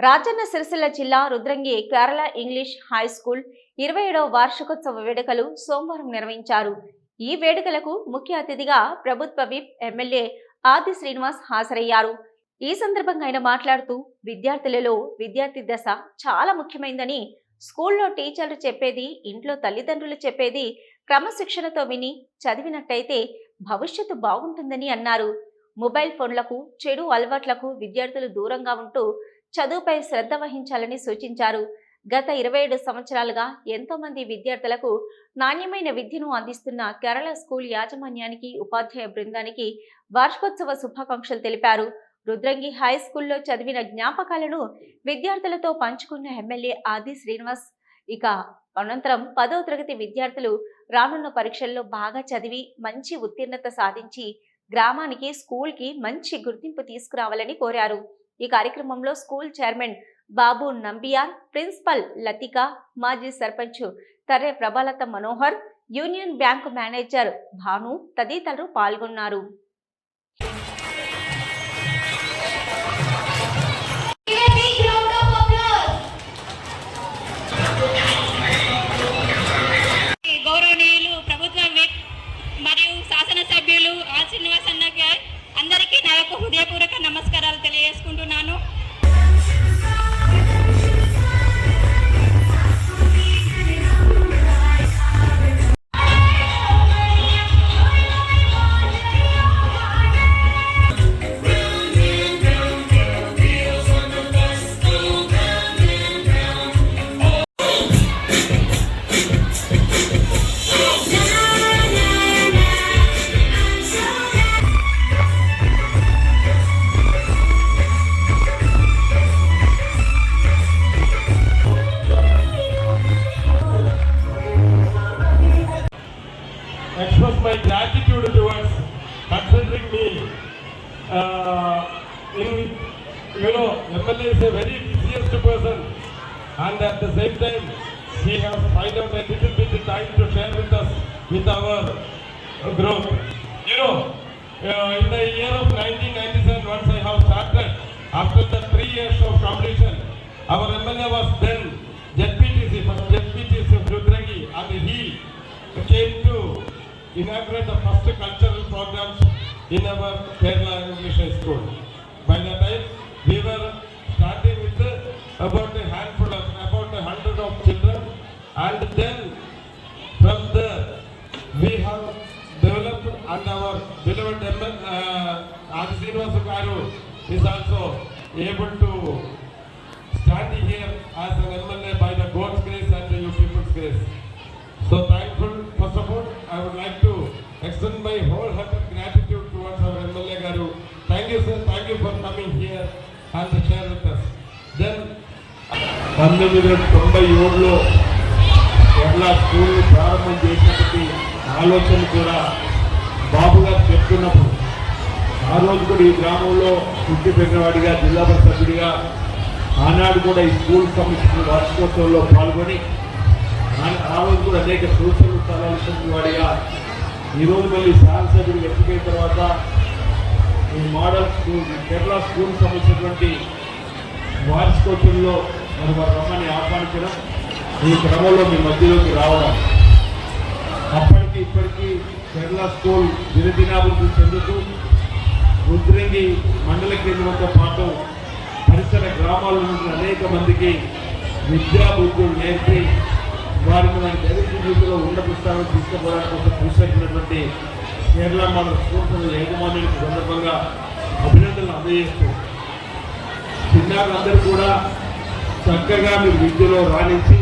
రాజన్న సిరిసిల్ల జిల్లా Rudrangi Kerala English high school ఇరవై ఏడవ వార్షికోత్సవ వేడుకలు సోమవారం నిర్వహించారు. ఈ వేడుకలకు ముఖ్య అతిథిగా ప్రభుత్వ విప్ ఎమ్మెల్యే ఆది శ్రీనివాస్ హాజరయ్యారు. ఈ సందర్భంగా ఆయన మాట్లాడుతూ విద్యార్థులలో విద్యార్థి దశ చాలా ముఖ్యమైందని స్కూల్లో టీచర్లు చెప్పేది ఇంట్లో తల్లిదండ్రులు చెప్పేది క్రమశిక్షణతో విని చదివినట్టయితే భవిష్యత్తు బాగుంటుందని అన్నారు. మొబైల్ ఫోన్లకు చెడు అలవాట్లకు విద్యార్థులు దూరంగా ఉంటూ చదువుపై శ్రద్ధ వహించాలని సూచించారు. గత ఇరవై ఏడు సంవత్సరాలుగా ఎంతో మంది విద్యార్థులకు నాణ్యమైన విద్యను అందిస్తున్న కేరళ స్కూల్ యాజమాన్యానికి ఉపాధ్యాయ బృందానికి వార్షికోత్సవ శుభాకాంక్షలు తెలిపారు. రుద్రంగి హై స్కూల్లో చదివిన జ్ఞాపకాలను విద్యార్థులతో పంచుకున్న ఎమ్మెల్యే ఆది శ్రీనివాస్. ఇక అనంతరం పదవ తరగతి విద్యార్థులు రానున్న పరీక్షల్లో బాగా చదివి మంచి ఉత్తీర్ణత సాధించి గ్రామానికి స్కూల్కి మంచి గుర్తింపు తీసుకురావాలని కోరారు. ఈ కార్యక్రమంలో school chairman Babu Nambiar principal Latika మాజీ sarpanch Tarre Prabhalatha Manohar union bank manager Bhanu తదితరులు పాల్గొన్నారు. You know, MLA is a very busiest person, and at the same time, he has find out a little bit of time to share with us with our growth. You know, uh, in the year of 1997, once I have started, after the three years of completion, our MLA was then first ZPTC of and he came to inaugurate the first cultural programs in our Kerala English School. By the time we were starting with about a handful of, about a hundred of children, and then from there we have developed and our beloved ML, uh, Adi Srinivasa Garu is also able to stand here as an MLA by the God's grace and you people's grace. So thankful, first of all, I would like to extend my wholehearted here and to పంతొమ్మిది వందల తొంభై ఏడులో Kerala school ప్రారంభం చేసినప్పటి ఆలోచన కూడా బాబు గారు చెప్తున్నప్పుడు ఆ రోజు కూడా ఈ గ్రామంలో పుట్టి పెరిగినవాడిగా జిల్లా పరిషత్ సభ్యుడిగా ఆనాడు కూడా ఈ స్కూల్ కమిషన్ వార్షికోత్సవంలో పాల్గొని ఆ- రోజు కూడా అనేక సూచనలు సలహాలు వాడిగా ఈరోజు మళ్ళీ శాసనసభ్యుడు ఎన్నికైన తర్వాత ఈ మోడల్ స్కూల్ కేరళ స్కూల్ సంబంధించినటువంటి వార్షికోత్సవంలో మరి వారు రమ్మని ఆహ్వానించడం ఈ క్రమంలో మీ మధ్యలోకి రావడం. అప్పటికి ఇప్పటికీ కేరళ స్కూల్ దినదినాభివృద్ధి చెందుతూ రుద్రంగి మండల కేంద్రంతో పాటు పరిసర గ్రామాల నుండి అనేక మందికి విద్యా బుద్ధులు నేర్పి వారిని మన దళిత జీవితంలో ఉన్నత స్థానం తీసుకుపోవడానికి కోసం కృషి చేసినటువంటి కేరళ మన స్కూల్ యజమానులకు సందర్భంగా అభినందనలు అందజేస్తూ చిన్నారులందరూ కూడా చక్కగా మీరు విద్యలో రాణించి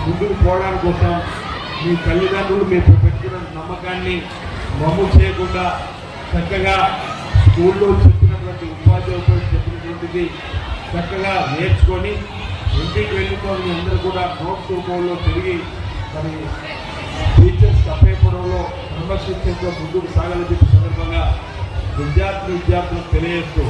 ముందుకు పోవడానికి కోసం మీ తల్లిదండ్రులు మీరు పెట్టిన నమ్మకాన్ని మమ్ము చేయకుండా చక్కగా స్కూల్లో చెప్పినటువంటి ఉపాధ్యాయులు చెప్పినటువంటిది చక్కగా నేర్చుకొని ఇంటికి వెళ్ళిపోయి అందరూ కూడా నోట్స్ రూపంలో తిరిగి మరి టీచర్స్ క్రమశిక్షణతో ముందుకు సాగాలని చెప్పి సందర్భంగా విద్యార్థి విద్యార్థులకు తెలియజేస్తూ